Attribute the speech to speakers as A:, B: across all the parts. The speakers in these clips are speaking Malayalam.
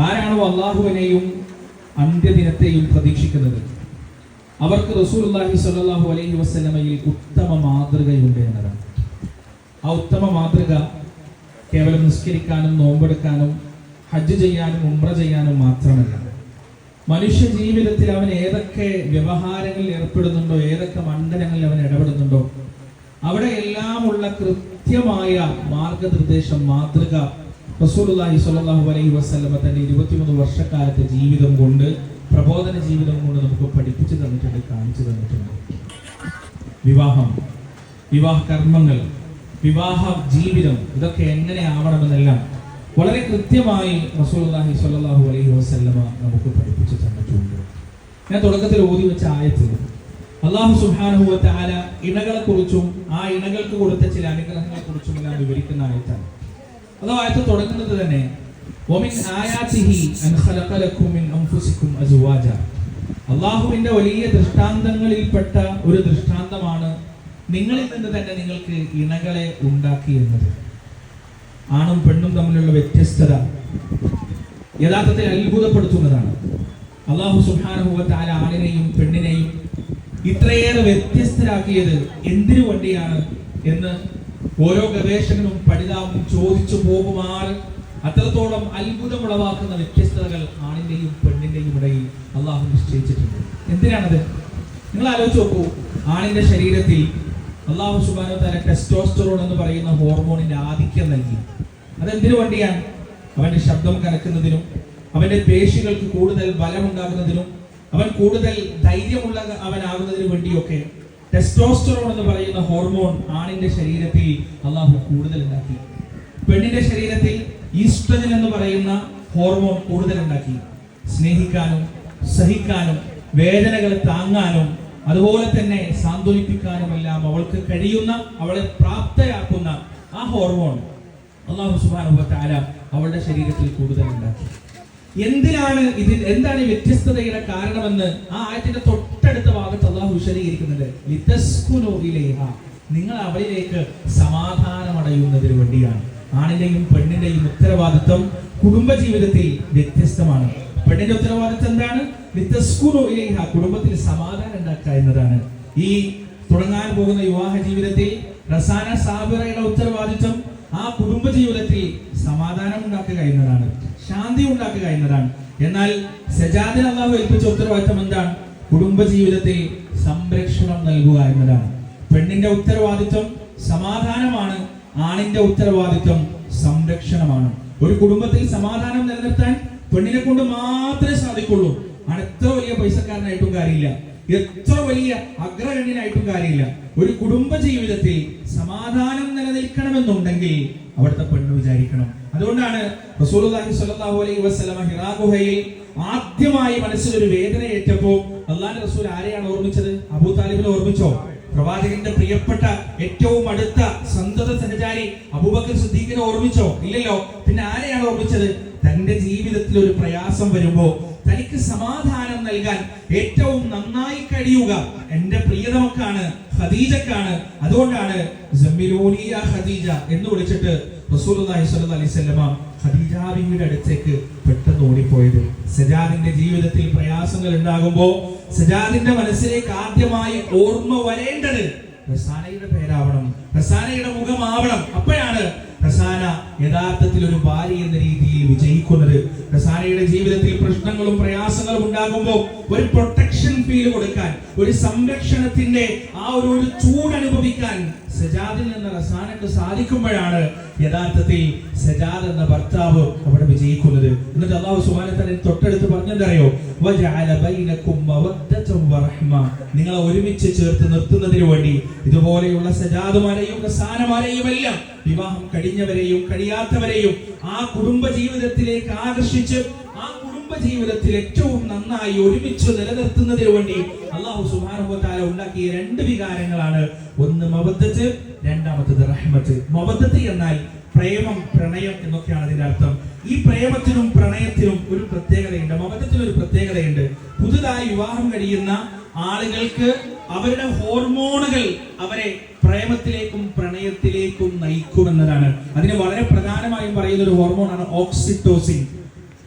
A: ആരാണോ അള്ളാഹുവിനെയും അന്ത്യദിനത്തെയും പ്രതീക്ഷിക്കുന്നത്? അവർക്ക് റസൂലുള്ളാഹി സ്വല്ലല്ലാഹു അലൈഹി വസ്ലമയിൽ ഉത്തമ മാതൃകയുണ്ട് എന്നതാണ്. ആ ഉത്തമ മാതൃക കേവലം നിസ്കരിക്കാനും നോമ്പെടുക്കാനും ഹജ്ജ് ചെയ്യാനും ഉമ്ര ചെയ്യാനും മാത്രമല്ല. മനുഷ്യ ജീവിതത്തിൽ അവൻ ഏതൊക്കെ വ്യവഹാരങ്ങളിൽ ഏർപ്പെടുന്നുണ്ടോ ഏതൊക്കെ മണ്ഡലങ്ങളിൽ അവൻ ഇടപെടുന്നുണ്ടോ അവിടെയെല്ലാമുള്ള കൃത്യമായ മാർഗനിർദ്ദേശം മാതൃക റസൂലുള്ളാഹി സ്വല്ലല്ലാഹു അലൈഹി വസല്ലമ തന്റെ ഇരുപത്തിമൂന്ന് വർഷക്കാലത്തെ ജീവിതം കൊണ്ട് പ്രബോധന ജീവിതം കൊണ്ട് നമുക്ക് പഠിപ്പിച്ചു തന്നിട്ടുണ്ട് കാണിച്ചു തന്നിട്ടുണ്ട്. വിവാഹം വിവാഹ കർമ്മങ്ങൾ വിവാഹ ജീവിതം ഇതൊക്കെ എങ്ങനെ ആവണമെന്നെല്ലാം വളരെ കൃത്യമായി റസൂലുള്ളാഹി സ്വല്ലല്ലാഹു അലൈഹി വസല്ലമ നമുക്ക് പഠിപ്പിച്ചു തന്നിട്ടുണ്ട്. ഞാൻ തുടക്കത്തിൽ ഓതി വെച്ച ആയത്തിൽ അള്ളാഹു സുബ്ഹാനഹു വ തആല ഇണകളെ ആ ഇണകൾക്ക് കൊടുത്ത ചില അനുഗ്രഹങ്ങളെക്കുറിച്ചും എല്ലാം വിവരിക്കുന്ന ആയത്താണ്. അത് വായിച്ച് തുടങ്ങുന്നത് തന്നെ അള്ളാഹുവിന്റെ വലിയ ദൃഷ്ടാന്തങ്ങളിൽപ്പെട്ട ഒരു ദൃഷ്ടാന്തമാണ് നിങ്ങളിൽ നിന്ന് തന്നെ നിങ്ങൾക്ക് ഇണകളെ ഉണ്ടാക്കി എന്നത് ആണും പെണ്ണും തമ്മിലുള്ള വ്യത്യസ്തത യഥാർത്ഥത്തിൽ അത്ഭുതപ്പെടുത്തുന്നതാണ്. അള്ളാഹു സുഹാനുഭവത്താല ആണിനെയും പെണ്ണിനെയും ഇത്രയേറെ വ്യത്യസ്തരാക്കിയത് എന്തിനു വേണ്ടിയാണ് എന്ന് ഓരോ ഗവേഷകനും പഠിതാവും ചോദിച്ചു പോകുമാർ അത്രത്തോളം അത്ഭുതം ഉളവാക്കുന്ന വ്യത്യസ്തതകൾ ആണിന്റെയും പെണ്ണിന്റെയും ഇടയിൽ അള്ളാഹു നിശ്ചയിച്ചിട്ടുണ്ട്. എന്തിനാണത്? നിങ്ങൾ ആലോചിച്ച് നോക്കൂ. ആണിന്റെ ശരീരത്തിൽ അള്ളാഹു സുബാനോ തല ടെസ്റ്റോസ്റ്ററോൺ എന്ന് പറയുന്ന ഹോർമോണിന്റെ ആധിക്യം നൽകി. അതെന്തിനു വേണ്ടിയാണ്? അവന്റെ ശബ്ദം കനക്കുന്നതിനും അവന്റെ പേശികൾക്ക് കൂടുതൽ ബലമുണ്ടാകുന്നതിനും അവൻ കൂടുതൽ ധൈര്യമുള്ള അവനാകുന്നതിനു വേണ്ടിയൊക്കെ ടെസ്റ്റോസ്റ്ററോൺ എന്ന് പറയുന്ന ഹോർമോൺ ആണിന്റെ ശരീരത്തിൽ അള്ളാഹു കൂടുതൽ ഉണ്ടാക്കി പെണ്ണിന്റെ ശരീരത്തിൽ ഈസ്ട്രജൻ എന്ന് പറയുന്ന ഹോർമോൺ കൂടുതൽ ഉണ്ടാക്കി സ്നേഹിക്കാനും സഹിക്കാനും വേദനകൾ താങ്ങാനും അതുപോലെ തന്നെ സാന്ത്വനിപ്പിക്കാനുമെല്ലാം അവൾക്ക് കഴിയുന്ന അവളെ പ്രാപ്തയാക്കുന്ന ആ ഹോർമോൺ അള്ളാഹു സുബാനുഭവത്താല അവളുടെ ശരീരത്തിൽ കൂടുതൽ ഉണ്ടാക്കി എന്തിനാണ് ഇതിൽ എന്താണ് ഈ വ്യത്യസ്തതയുടെ കാരണമെന്ന് ആ ആയത്തിന്റെ തൊട്ടടുത്ത ഭാഗത്ത് വിശദീകരിക്കുന്നുണ്ട് ലിതസ്കുനു നിങ്ങൾ അവരിലേക്ക് സമാധാനമടയുന്നതിന് വേണ്ടിയാണ്. ആണിന്റെയും പെണ്ണിന്റെയും ഉത്തരവാദിത്വം കുടുംബജീവിതത്തിൽ വ്യത്യസ്തമാണ്. പെണ്ണിന്റെ ഉത്തരവാദിത്വം എന്താണ്? ലിതസ്കുനു ഇലൈഹ. കുടുംബത്തിൽ സമാധാനം ഉണ്ടാക്കുക എന്നതാണ്. ഈ തുടങ്ങാൻ പോകുന്ന വിവാഹ ജീവിതത്തിൽ റസാന സാബിറയുടെ ഉത്തരവാദിത്വം ആ കുടുംബ ജീവിതത്തിൽ സമാധാനം ഉണ്ടാക്കുക എന്നതാണ്. ശാന്തി ഉണ്ടാക്കുക എന്നതാണ്. എന്നാൽ സജാദിന് അള്ളാഹു ഏൽപ്പിച്ച ഉത്തരവാദിത്തം എന്താണ്? കുടുംബ ജീവിതത്തിൽ സംരക്ഷണം നൽകുക എന്നതാണ്. പെണ്ണിന്റെ ഉത്തരവാദിത്വം സമാധാനമാണ് ആണിന്റെ ഉത്തരവാദിത്വം സംരക്ഷണമാണ്. ഒരു കുടുംബത്തിൽ സമാധാനം നിലനിർത്താൻ പെണ്ണിനെ കൊണ്ട് മാത്രമേ സാധിക്കുള്ളൂ. എത്ര വലിയ പൈസക്കാരനായിട്ടും കാര്യമില്ല. എത്ര വലിയ അഗ്രഗണ്യനായിട്ടും കാര്യമില്ല. ഒരു കുടുംബ ജീവിതത്തിൽ സമാധാനം നിലനിൽക്കണമെന്നുണ്ടെങ്കിൽ അവിടുത്തെ പെണ്ണ് വിചാരിക്കണം. അതുകൊണ്ടാണ് സ്വല്ലല്ലാഹു അലൈഹി ഗുഹയിൽ ആദ്യമായി മനസ്സിൽ ഒരു വേദന ഏറ്റപ്പോ റസൂൽ ആരെയാണ് ഓർമ്മിച്ചത്? അബൂ താലിബിനെ ഓർമ്മിച്ചോ? പ്രവാചകന്റെ പ്രിയപ്പെട്ട ഏറ്റവും അടുത്ത സന്തത സഹചാരി അബൂബക്കർ സിദ്ദീഖിനെ ഓർമ്മിച്ചോ? ഇല്ലല്ലോ. പിന്നെ ആരെയാണ് ഓർമ്മിച്ചത്? തന്റെ ജീവിതത്തിൽ ഒരു പ്രയാസം വരുമ്പോ തനിക്ക് സമാധാനം നൽകാൻ ഏറ്റവും നന്നായി കഴിയുക എന്റെ പ്രിയതമക്കാണ് ഖദീജക്കാണ്. അതുകൊണ്ടാണ് ഖദീജ എന്ന് വിളിച്ചിട്ട് റസൂലുള്ളാഹി സ്വല്ലല്ലാഹി അലൈഹി വസല്ലമ ഖദീജ അടുത്തേക്ക് പെട്ടെന്ന് ഓടിപ്പോയത്. സജാദിന്റെ ജീവിതത്തിൽ പ്രയാസങ്ങൾ ഉണ്ടാകുമ്പോൾ സജാദിന്റെ മനസ്സിലേക്ക് ആദ്യമായി ഓർമ്മ വരേണ്ടത് റസാനയുടെ പേരാവണം റസാനയുടെ മുഖമാവണം. അപ്പോഴാണ് റസാന യഥാർത്ഥത്തിൽ ഒരു ഭാര്യ എന്ന രീതിയിൽ വിജയിക്കുന്നത്. റസാനയുടെ ജീവിതത്തിൽ പ്രശ്നങ്ങളും പ്രയാസങ്ങളും ഉണ്ടാകുമ്പോൾ ഒരു പ്രൊട്ടക്ഷൻ ഫീൽ കൊടുക്കാൻ ഒരു സംരക്ഷണത്തിന്റെ ആ ഒരു ഒരു ചൂട് അനുഭവിക്കാൻ സജാദിൽ നിന്ന് റസാനക്ക് സാധിക്കുമ്പോഴാണ് യഥാർത്ഥത്തിൽ സജാദ് എന്ന ഭർത്താവ് അവിടെ വിജയിക്കുന്നത്. എന്നിട്ട് അള്ളാഹു സുബാന തന്നെ തൊട്ടടുത്ത് പറഞ്ഞെന്തറിയോ? നിങ്ങളെ ഒരുമിച്ച് ചേർത്ത് നിർത്തുന്നതിന് വേണ്ടി ഇതുപോലെയുള്ള സജാദുമാരെയും റസാനമാരെയും എല്ലാം വിവാഹം കഴിഞ്ഞവരെയും കഴിയാത്തവരെയും ആ കുടുംബ ജീവിതത്തിലേക്ക് ആകർഷിച്ച് ആ കുടുംബ ജീവിതത്തിൽ ഏറ്റവും നന്നായി ഒരുമിച്ച് നിലനിർത്തുന്നതിന് വേണ്ടി അള്ളാഹു സുബാനുഭവത്താല ഉണ്ടാക്കിയ രണ്ട് വികാരങ്ങളാണ്. ഒന്ന് മബദ്ധത്ത് രണ്ടാമത്തത് റഹ്മത്ത്. മബദ്ധത്ത് എന്നാൽ പ്രേമം പ്രണയം എന്നൊക്കെയാണ് അതിന്റെ അർത്ഥം. ഈ പ്രേമത്തിനും പ്രണയത്തിനും ഒരു പ്രത്യേകതയുണ്ട്. മബദ്ധത്തിന് ഒരു പ്രത്യേകതയുണ്ട്. പുതുതായി വിവാഹം കഴിയുന്ന ആളുകൾക്ക് അവരുടെ ഹോർമോണുകൾ അവരെ പ്രേമത്തിലേക്കും പ്രണയത്തിലേക്കും നയിക്കുമെന്നതാണ്. അതിന് വളരെ പ്രധാനമായും പറയുന്ന ഒരു ഹോർമോണാണ് ഓക്സിറ്റോസിൻ.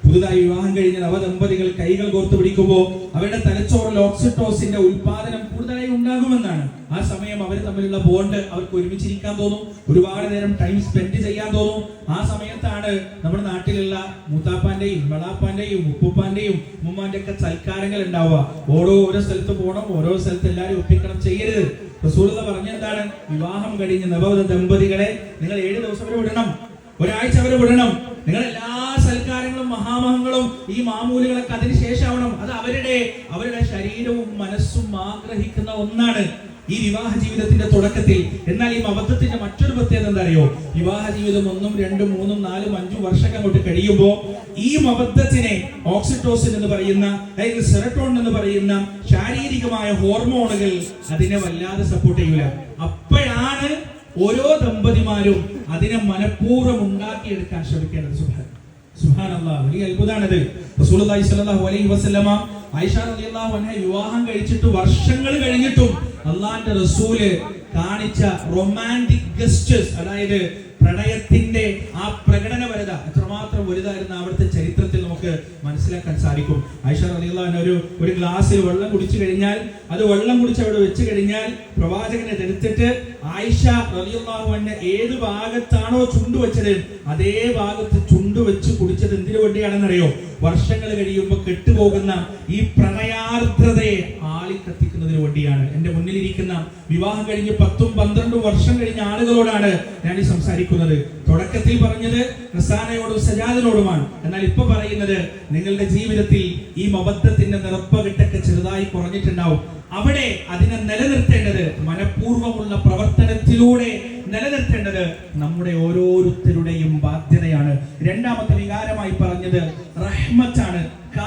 A: പുതുതായി വിവാഹം കഴിഞ്ഞ നവദമ്പതികൾ കൈകൾ കോർത്തു പിടിക്കുമ്പോൾ അവരുടെ തലച്ചോറിൽ ഓക്സിറ്റോസിന്റെ ഉൽപാദനം കൂടുതലായി ഉണ്ടാകുമെന്നാണ്. ആ സമയം അവർ തമ്മിലുള്ള ബോണ്ട് അവർക്ക് ഒരുമിച്ചിരിക്കാൻ തോന്നും. ഒരുപാട് നേരം ടൈം സ്പെൻഡ് ചെയ്യാൻ തോന്നും. ആ സമയത്താണ് നമ്മുടെ നാട്ടിലുള്ള മൂത്താപ്പാന്റെയും വളാപ്പാന്റെയും ഉപ്പുപ്പാന്റെയും ഉമ്മാന്റെ ഒക്കെ സൽക്കാരങ്ങൾ ഉണ്ടാവുക. ഓരോ ഓരോ സ്ഥലത്ത് പോകണം ഓരോ സ്ഥലത്ത് എല്ലാവരും ഒപ്പിക്കണം ചെയ്യരുത്. റസൂലത പറഞ്ഞെന്താണ്? വിവാഹം കഴിഞ്ഞ നവദ ദമ്പതികളെ നിങ്ങൾ ഏഴ് ദിവസം വരെ വിടണം. ഒരാഴ്ച വരെ വിടണം. നിങ്ങൾ എല്ലാ സൽക്കാരങ്ങളും മഹാമഹങ്ങളും ഈ മാമൂലികളൊക്കെ അതിന് ശേഷമാവണം അത് അവരുടെ അവരുടെ ശരീരവും മനസ്സും ആഗ്രഹിക്കുന്ന ഒന്നാണ് ഈ വിവാഹ ജീവിതത്തിന്റെ തുടക്കത്തിൽ. എന്നാൽ ഈ മബദ്ധത്തിന്റെ മറ്റൊരു പ്രത്യേകത എന്താ അറിയോ വിവാഹ ജീവിതം ഒന്നും രണ്ടും മൂന്നും നാലും അഞ്ചും വർഷം അങ്ങോട്ട് കഴിയുമ്പോൾ ഈ മബദ്ധത്തിനെ ഓക്സിറ്റോസിൻ എന്ന് പറയുന്ന അല്ലെങ്കിൽ സെറട്ടോൺ എന്ന് പറയുന്ന ശാരീരികമായ ഹോർമോണുകൾ അതിനെ വല്ലാതെ സപ്പോർട്ട് ചെയ്യൂല. അപ്പോഴാണ് ഓരോ ദമ്പതിമാരും അതിനെ മനഃപൂർവം ഉണ്ടാക്കിയെടുക്കാൻ ശ്രമിക്കേണ്ടത്. സുഭാഗം വലിയ അത്ഭുതമാണിത് റസൂലുള്ളാഹി സ്വല്ലല്ലാഹു അലൈഹി വസല്ലമ ആയിഷ റളിയല്ലാഹു അൻഹ വിവാഹം കഴിച്ചിട്ട് വർഷങ്ങൾ കഴിഞ്ഞിട്ടും അള്ളാന്റെ റസൂൽ കാണിച്ച റൊമാന്റിക് ഗസ്റ്റേഴ്സ് അതായത് പ്രണയത്തിന്റെ ആ പ്രകടനപരത എത്രമാത്രം വലുതായിരുന്ന അവിടുത്തെ ചരിത്രത്തിൽ നമുക്ക് മനസ്സിലാക്കാൻ സാധിക്കും. റളിയല്ലാഹു അൻഹ ഒരു ഒരു ഗ്ലാസ്സിൽ വെള്ളം കുടിച്ചു കഴിഞ്ഞാൽ അത് വെള്ളം കുടിച്ച് അവിടെ വെച്ച് കഴിഞ്ഞാൽ പ്രവാചകനെ എടുത്തിട്ട് ആയിഷ അൻഹ ഏത് ഭാഗത്താണോ ചുണ്ടു വെച്ചത് അതേ ഭാഗത്ത് ചുണ്ടു വെച്ച് കുടിച്ചത് എന്തിനു വേണ്ടിയാണെന്നറിയോ? വർഷങ്ങൾ കഴിയുമ്പോൾ കെട്ടുപോകുന്ന ഈ പ്രണയാർദ്രതയെ ആളിക്കത്തിക്കുന്നതിന് വേണ്ടിയാണ്. എന്റെ മുന്നിലിരിക്കുന്ന വിവാഹം കഴിഞ്ഞ് പത്തും പന്ത്രണ്ടും വർഷം കഴിഞ്ഞ ആളുകളോടാണ് ഞാൻ ഈ സംസാരിക്കുന്നത്. തുടക്കത്തിൽ പറഞ്ഞത് റസാനയോടും സജാദിനോടുമാണ്. എന്നാൽ ഇപ്പൊ പറയുന്നത് നിങ്ങളുടെ ജീവിതത്തിൽ ഈ മബദ്ധത്തിന്റെ നിറപ്പകിട്ടൊക്കെ ചെറുതായി കുറഞ്ഞിട്ടുണ്ടാവും. അവിടെ അതിനെ നിലനിർത്തേണ്ടത് മനഃപൂർവമുള്ള പ്രവർത്തനത്തിലൂടെ നിലനിർത്തേണ്ടത് നമ്മുടെ ഓരോരുത്തരുടെയും ബാധ്യതയാണ്. രണ്ടാമത്തെ വികാരമായി പറഞ്ഞത് റഹ്മത്താണ്.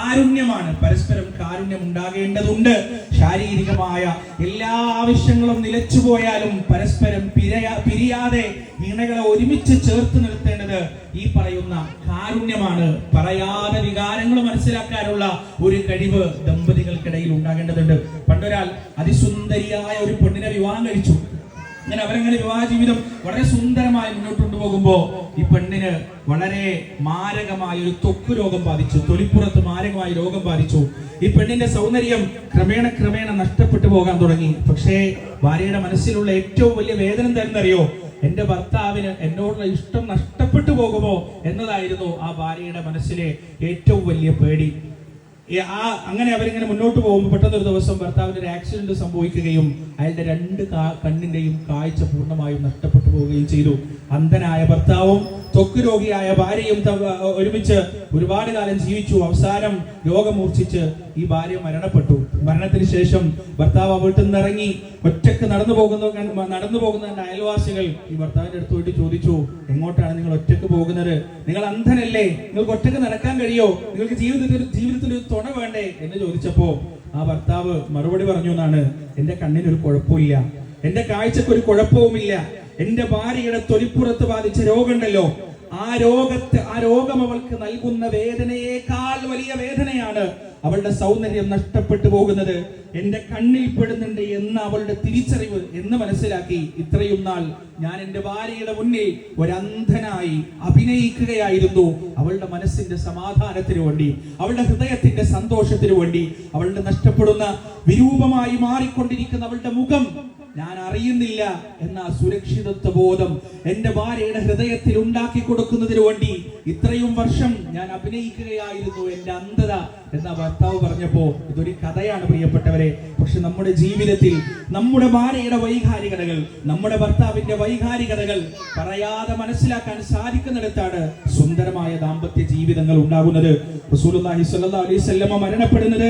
A: കാരുണ്യമാണ്. പരസ്പരം കാരുണ്യം ഉണ്ടാകേണ്ടതുണ്ട്. ശാരീരികമായ എല്ലാ ആവശ്യങ്ങളും നിലച്ചു പോയാലും പരസ്പരം പിരയാ പിരിയാതെ ഇണകളെ ഒരുമിച്ച് ചേർത്ത് നിർത്തേണ്ടത് ഈ പറയുന്ന കാരുണ്യമാണ്. പറയാതെ വികാരങ്ങൾ മനസ്സിലാക്കാനുള്ള ഒരു കഴിവ് ദമ്പതികൾക്കിടയിൽ ഉണ്ടാകേണ്ടതുണ്ട്. പണ്ടൊരാൾ അതിസുന്ദരിയായ ഒരു പെണ്ണിനെ വിവാഹം കഴിച്ചു. അങ്ങനെ അവരങ്ങനെ വിവാഹ ജീവിതം വളരെ സുന്ദരമായി മുന്നോട്ട് കൊണ്ടുപോകുമ്പോ ഈ പെണ്ണിന് വളരെ മാരകമായ ഒരു ത്വക്ക് രോഗം ബാധിച്ചു. തൊലിപ്പുറത്ത് മാരകമായ രോഗം ബാധിച്ചു. ഈ പെണ്ണിന്റെ സൗന്ദര്യം ക്രമേണ ക്രമേണ നഷ്ടപ്പെട്ടു പോകാൻ തുടങ്ങി. പക്ഷേ ഭാര്യയുടെ മനസ്സിലുള്ള ഏറ്റവും വലിയ വേദന എന്താണെന്നറിയോ? എന്റെ ഭർത്താവിന് എന്നോടുള്ള ഇഷ്ടം നഷ്ടപ്പെട്ടു പോകുമോ എന്നതായിരുന്നു ആ ഭാര്യയുടെ മനസ്സിലെ ഏറ്റവും വലിയ പേടി. ഈ ആ അങ്ങനെ അവരിങ്ങനെ മുന്നോട്ട് പോകുമ്പോൾ പെട്ടെന്നൊരു ദിവസം ഭർത്താവിന് ഒരു ആക്സിഡന്റ് സംഭവിക്കുകയും അയാളുടെ രണ്ട് കണ്ണിന്റെയും കാഴ്ച പൂർണമായും നഷ്ടപ്പെട്ടു പോവുകയും ചെയ്തു. അന്ധനായ ഭർത്താവും ത്വക്ക് രോഗിയായ ഭാര്യയും ഒരുമിച്ച് ഒരുപാട് കാലം ജീവിച്ചു. അവസാനം രോഗമൂർച്ഛിച്ച് ഈ ഭാര്യ മരണപ്പെട്ടു. മരണത്തിന് ശേഷം ഭർത്താവ് അവിടെ ഇറങ്ങി ഒറ്റയ്ക്ക് നടന്നു പോകുന്ന നടന്നു പോകുന്ന എന്റെ അയൽവാസികൾ ഈ ഭർത്താവിന്റെ അടുത്ത് പോയിട്ട് ചോദിച്ചു എങ്ങോട്ടാണ് നിങ്ങൾ ഒറ്റയ്ക്ക് പോകുന്നത്? നിങ്ങൾ അന്ധനല്ലേ? നിങ്ങൾക്ക് ഒറ്റയ്ക്ക് നടക്കാൻ കഴിയോ? നിങ്ങൾക്ക് ജീവിതത്തിൽ ജീവിതത്തിൽ ഒരു തുണ വേണ്ടേ? എന്ന് ചോദിച്ചപ്പോ ആ ഭർത്താവ് മറുപടി പറഞ്ഞു എന്നാണ്. എന്റെ കണ്ണിന് ഒരു കുഴപ്പമില്ല. എന്റെ കാഴ്ചക്ക് ഒരു കുഴപ്പവുമില്ല. എന്റെ ഭാര്യയുടെ തൊലിപ്പുറത്ത് ബാധിച്ച രോഗമുണ്ടല്ലോ. ആ രോഗത്തെ ആ രോഗം അവൾക്ക് നൽകുന്ന വേദനയേക്കാൾ വലിയ വേദനയാണ് അവളുടെ സൗന്ദര്യം നഷ്ടപ്പെട്ടു പോകുന്നത്. എന്റെ കണ്ണിൽ പെടുന്നുണ്ട് എന്ന അവളുടെ തിരിച്ചറിവ് എന്ന് മനസ്സിലാക്കി ഇത്രയും നാൾ ഞാൻ എന്റെ ഭാര്യയുടെ മുന്നിൽ ഒരന്ധനായി അഭിനയിക്കുകയായിരുന്നു. അവളുടെ മനസ്സിന്റെ സമാധാനത്തിന് വേണ്ടി അവളുടെ ഹൃദയത്തിന്റെ സന്തോഷത്തിന് വേണ്ടി അവളുടെ നഷ്ടപ്പെടുന്ന വിരൂപമായി മാറിക്കൊണ്ടിരിക്കുന്ന അവളുടെ മുഖം ഞാൻ അറിയുന്നില്ല എന്ന സുരക്ഷിതത്വ ബോധം എന്റെ ഭാര്യയുടെ ഹൃദയത്തിൽ ഉണ്ടാക്കി കൊടുക്കുന്നതിന് വേണ്ടി ഇത്രയും വർഷം ഞാൻ അഭിനയിക്കുകയായിരുന്നു എന്റെ അന്ധത എന്ന ഭർത്താവ് പറഞ്ഞപ്പോ ഇതൊരു കഥയാണ് പ്രിയപ്പെട്ടവരെ. പക്ഷെ നമ്മുടെ ജീവിതത്തിൽ നമ്മുടെ ഭാര്യയുടെ വൈകാരികതകൾ നമ്മുടെ ഭർത്താവിന്റെ വൈകാരികതകൾ പറയാതെ മനസ്സിലാക്കാൻ സാധിക്കുന്നിടത്താണ് സുന്ദരമായ ദാമ്പത്യ ജീവിതങ്ങൾ ഉണ്ടാകുന്നത്. റസൂലുള്ളാഹി അലൈഹി മരണപ്പെടുന്നത്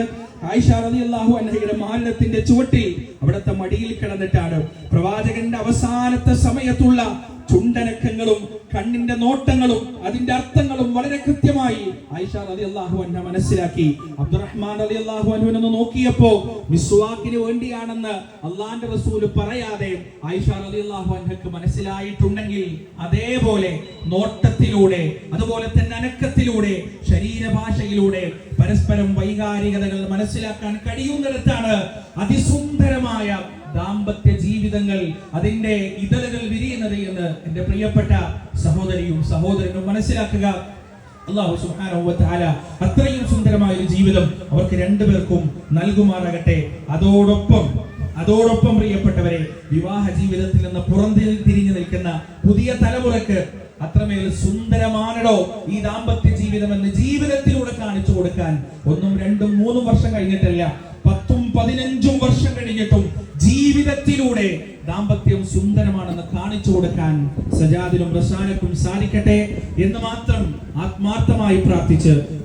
A: ആയിഷ റളിയല്ലാഹു അൻഹയുടെ മാരണത്തിന്റെ ചുവട്ടിൽ അവിടുത്തെ മടിയിൽ കിടന്നിട്ടാണ്. പ്രവാചകന്റെ അവസാനത്തെ സമയത്തുള്ള ചുണ്ടനക്കങ്ങളും കണ്ണിന്റെ നോട്ടങ്ങളും അതിന്റെ അർത്ഥങ്ങളും വളരെ കൃത്യമായി ആയിഷ അള്ളാഹു അൻഹ മനസ്സിലാക്കി. അബ്ദുറഹ്മാൻ അലി അള്ളാഹു അനുവിനൊന്ന് നോക്കിയപ്പോ മിസ്വാക്കിന് വേണ്ടിയാണെന്ന് അള്ളാന്റെ റസൂൽ പറയാതെ ആയിഷ അള്ളാഹു അൻഹക്ക് മനസ്സിലായിട്ടുണ്ടെങ്കിൽ അതേപോലെ നോട്ടത്തിലൂടെ അതുപോലെ തന്നെ അനക്കത്തിലൂടെ ശരീരഭാഷയിലൂടെ പരസ്പരം വൈകാരികതകൾ മനസ്സിലാക്കാൻ കഴിയുന്നിടത്താണ് അതിസുന്ദരമായ ദാമ്പത്യ ജീവിതങ്ങൾ അതിന്റെ ഇതളുകൾ വിരിയുന്നത് എന്ന് എന്റെ പ്രിയപ്പെട്ട സഹോദരിയും സഹോദരനും മനസ്സിലാക്കുക. അള്ളാഹു സുഹാന അത്രയും സുന്ദരമായ ഒരു ജീവിതം അവർക്ക് രണ്ടുപേർക്കും നൽകുമാറാകട്ടെ. അതോടൊപ്പം അതോടൊപ്പം പ്രിയപ്പെട്ടവരെ വിവാഹ ജീവിതത്തിൽ നിന്ന് തിരിഞ്ഞു നിൽക്കുന്ന പുതിയ തലമുറയ്ക്ക് അത്രമേൽ സുന്ദരമാണോ ഈ ദാമ്പത്യ ജീവിതം എന്ന് ജീവിതത്തിലൂടെ കാണിച്ചു കൊടുക്കാൻ ഒന്നും രണ്ടും മൂന്നും വർഷം കഴിഞ്ഞിട്ടല്ല പത്തും പതിനഞ്ചും വർഷം കഴിഞ്ഞിട്ടും ജീവിതത്തിലൂടെ ദാമ്പത്യം സുന്ദരമാണെന്ന് കാണിച്ചു കൊടുക്കാൻ സജാദിനും റസാനക്കും സാധിക്കട്ടെ എന്ന് മാത്രം ആത്മാർത്ഥമായി പ്രാർത്ഥിച്ച്